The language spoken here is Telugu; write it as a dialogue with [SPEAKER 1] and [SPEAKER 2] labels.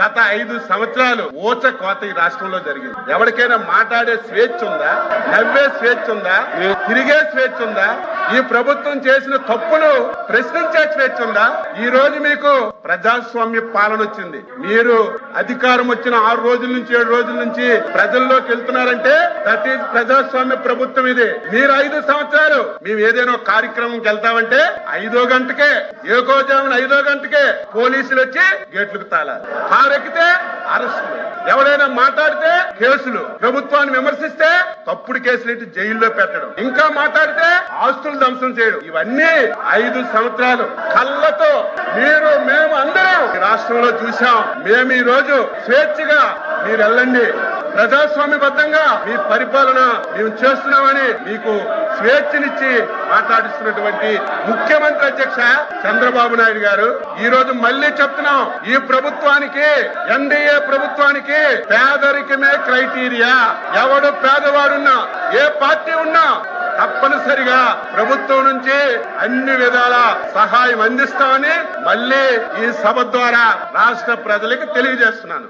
[SPEAKER 1] గత ఐదు సంవత్సరాలు ఓచ కోత ఈ రాష్ట్రంలో జరిగింది. ఎవరికైనా మాట్లాడే స్వేచ్ఛ ఉందా? నవ్వే స్వేచ్ఛ ఉందా? తిరిగే స్వేచ్ఛ ఉందా? ఈ ప్రభుత్వం చేసిన తప్పులు ప్రశ్నించే ఈ రోజు మీకు ప్రజాస్వామ్య పాలన వచ్చింది. మీరు అధికారం వచ్చిన ఆరు రోజుల నుంచి ఏడు రోజుల నుంచి ప్రజల్లోకి వెళ్తున్నారంటే దట్ ఈజ్ ప్రజాస్వామ్య ప్రభుత్వం ఇది. మీరు ఐదు సంవత్సరాలు మేము ఏదైనా కార్యక్రమంకి వెళ్తామంటే ఐదో గంటకే ఏకోజామున ఐదో గంటకే పోలీసులు వచ్చి గేట్లకు తాళాలి కారు ఎవరైనా మాట్లాడితే కేసులు ప్రభుత్వాన్ని విమర్శిస్తే తప్పుడు కేసులు ఎట్టి జైల్లో పెట్టడం. ఇంకా మాట్లాడితే ఆస్తులు ధ్వంసం చేయడం. ఇవన్నీ ఐదు సంవత్సరాలు కళ్ళతో మీరు మేము అందరం రాష్ట్రంలో చూసాం మేము ఈ రోజు స్వేచ్ఛగా మీరు వెళ్ళండి. ప్రజాస్వామ్యబద్ధంగా మీ పరిపాలన మేము చేస్తున్నామని మీకు స్వేచ్ఛనిచ్చి మాట్లాడిస్తున్నటువంటి ముఖ్యమంత్రి అధ్యక్ష చంద్రబాబు నాయుడు గారు. ఈ రోజు మళ్ళీ చెప్తున్నాం ఈ ప్రభుత్వానికి ఎన్డీఏ ప్రభుత్వానికి పేదరికమే క్రైటీరియా. ఎవడు పేదవాడున్నా ఏ పార్టీ ఉన్నా తప్పనిసరిగా ప్రభుత్వం నుంచి అన్ని విధాల సహాయం అందిస్తామని మళ్ళీ ఈ సభ ద్వారా రాష్ట్ర ప్రజలకు తెలియజేస్తున్నాను.